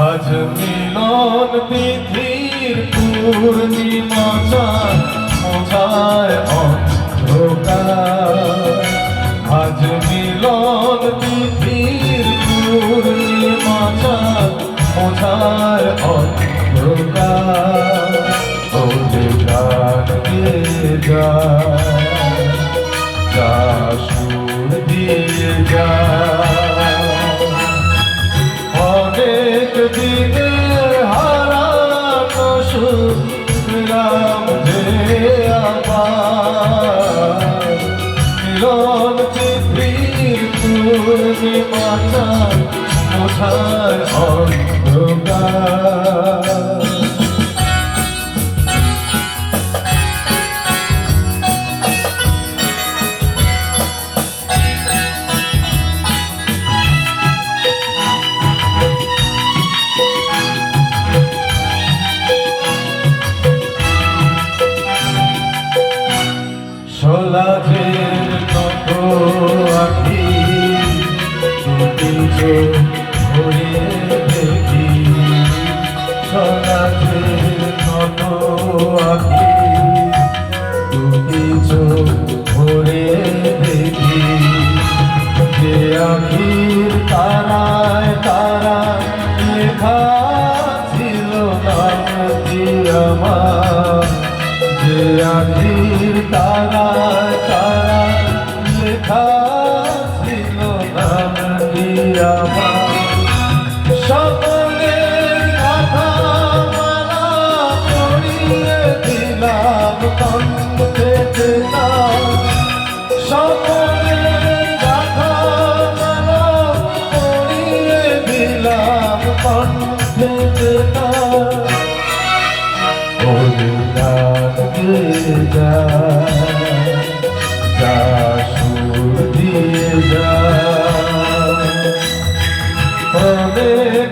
আজ মিলন বিধির পূর্ণিমা মোঝায় অন্ধকার। আজ মিলন বিধির পূর্ণিমা মোঝায় অন্ধকার দিনের হারানো সুরাম যে আমার মিলন পৃথিবীর পূর্ণিমাটা মোছায় অন্ধকার। সোলাজের কত আখি দুটি চোখ ভরে দেখি সোলাজের কত আখি দুটি চোখ ভরে দেখি, যে আখির তারায় তারা লেখা ছিল নামটি আমার? যে আখির তারা তারা লেখা ছিল নামটি আমার? সকলের কথা মালা পড়িয়ে দিলাম, কণ্ঠে দিলাম। সকলের কথা মালা পড়িয়ে দিলাম, কণ্ঠে দিলাম। ওরে গান গে যা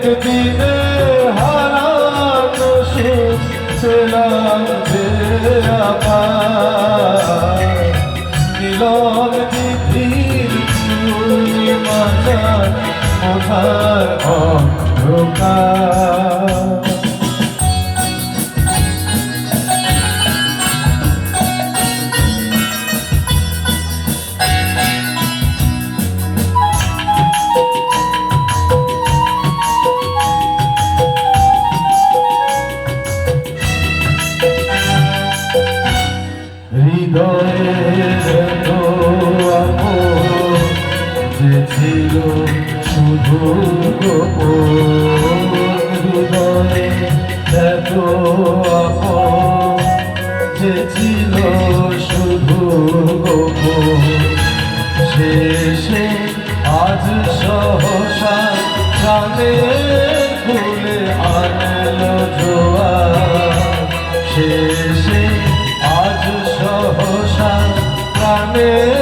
অনেক দিনে হারানো সুখ ছিলাম যে মিলন তিথির পূর্ণিমা মোথায় অন্ধকার? ছিল শুধু হৃদয়ে এত যে ছিল শুধু শেষে আজ সহসা প্রাণে জানে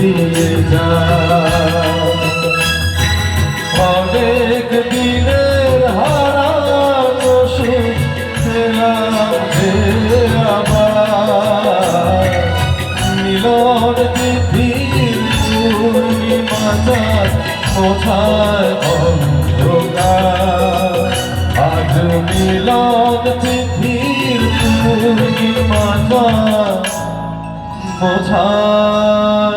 দিয়ে যা অনেক দিনের আবার মিলন তিথির পূর্ণিমাচার কোথায় অন্ধকার? আজ মিলন তিথির পূর্ণিমাচার কোথায়